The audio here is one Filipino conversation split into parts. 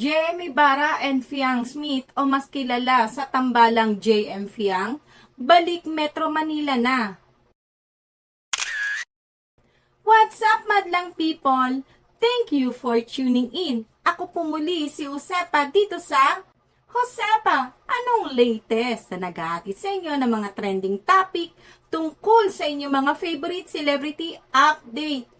JM Ibarra and Fiang Smith o mas kilala sa tambalang JM Fiang, balik Metro Manila na. What's up, madlang people? Thank you for tuning in. Ako po muli si Josepa dito sa Josepa, anong latest na naghahatid sa inyo ng mga trending topic tungkol sa inyong mga favorite celebrity update?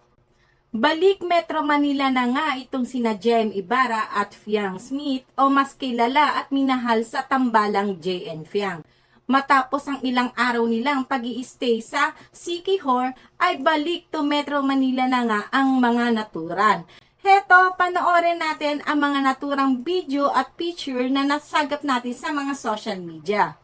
Balik Metro Manila na nga itong sina Jem Ibarra at Fiang Smith o mas kilala at minahal sa tambalang JN Fiang. Matapos ang ilang araw nilang pag stay sa Sikihor ay balik to Metro Manila na nga ang mga naturan. Heto, panoorin natin ang mga naturang video at picture na nasagap natin sa mga social media.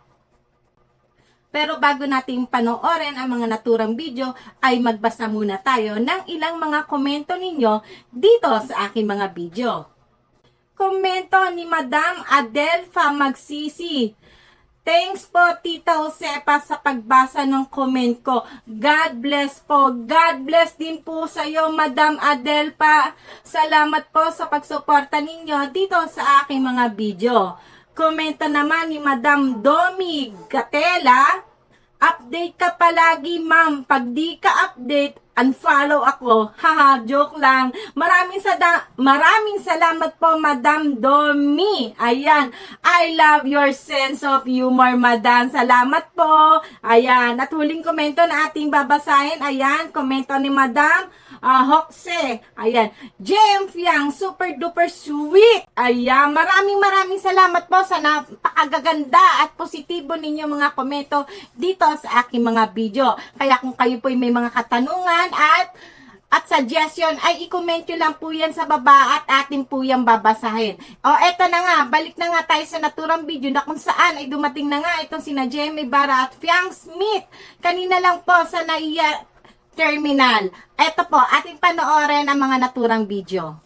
Pero bago natin panoorin ang mga naturang video, ay magbasa muna tayo ng ilang mga komento ninyo dito sa aking mga video. Komento ni Madam Adelfa Magsisi. Thanks po, Tita Josepa, sa pagbasa ng comment ko. God bless po. God bless din po sa iyo, Madam Adelpa. Salamat po sa pagsuporta ninyo dito sa aking mga video. Komento naman ni Madam Domi Gatela. Update ka palagi, ma'am. Pag di ka update, unfollow ako. Haha, joke lang. Maraming sada maraming salamat po, Madam Domi. Ayan. I love your sense of humor, Madam. Salamat po. Ayan. At huling komento na ating babasahin. Ayan, komento ni Madam uh, Hokse. Ayan. Jem Fiang, super duper sweet. Ayan. Maraming maraming salamat po sa napakagaganda at positibo ninyo mga komento dito sa aking mga video. Kaya kung kayo po may mga katanungan at at suggestion ay i-comment nyo lang po yan sa baba at atin po yan babasahin. O eto na nga, balik na nga tayo sa naturang video na kung saan ay dumating na nga itong sina Jemmy Barra at Fiang Smith. Kanina lang po sa naiya terminal. Eto po, ating panoorin ang mga naturang video.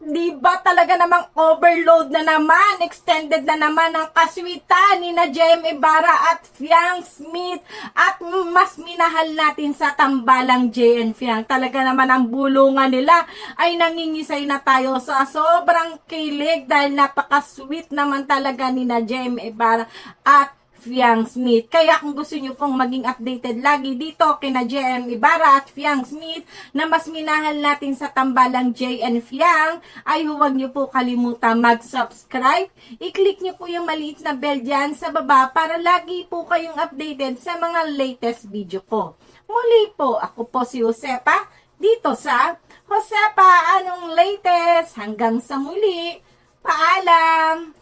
Di ba talaga namang overload na naman, extended na naman ang kaswitan ni na Jem Ibarra at Fiang Smith at mas minahal natin sa tambalang JN Fiang. Talaga naman ang bulungan nila ay nangingisay na tayo sa sobrang kilig dahil napaka-sweet naman talaga ni na Jem Ibarra at Fiang Smith. Kaya kung gusto nyo pong maging updated lagi dito kina JM Ibarra at Fiang Smith na mas minahal natin sa tambalang JN Fiang, ay huwag nyo po kalimutan mag-subscribe. I-click nyo po yung maliit na bell dyan sa baba para lagi po kayong updated sa mga latest video ko. Muli po, ako po si Josepa dito sa Josepa, anong latest? Hanggang sa muli. Paalam!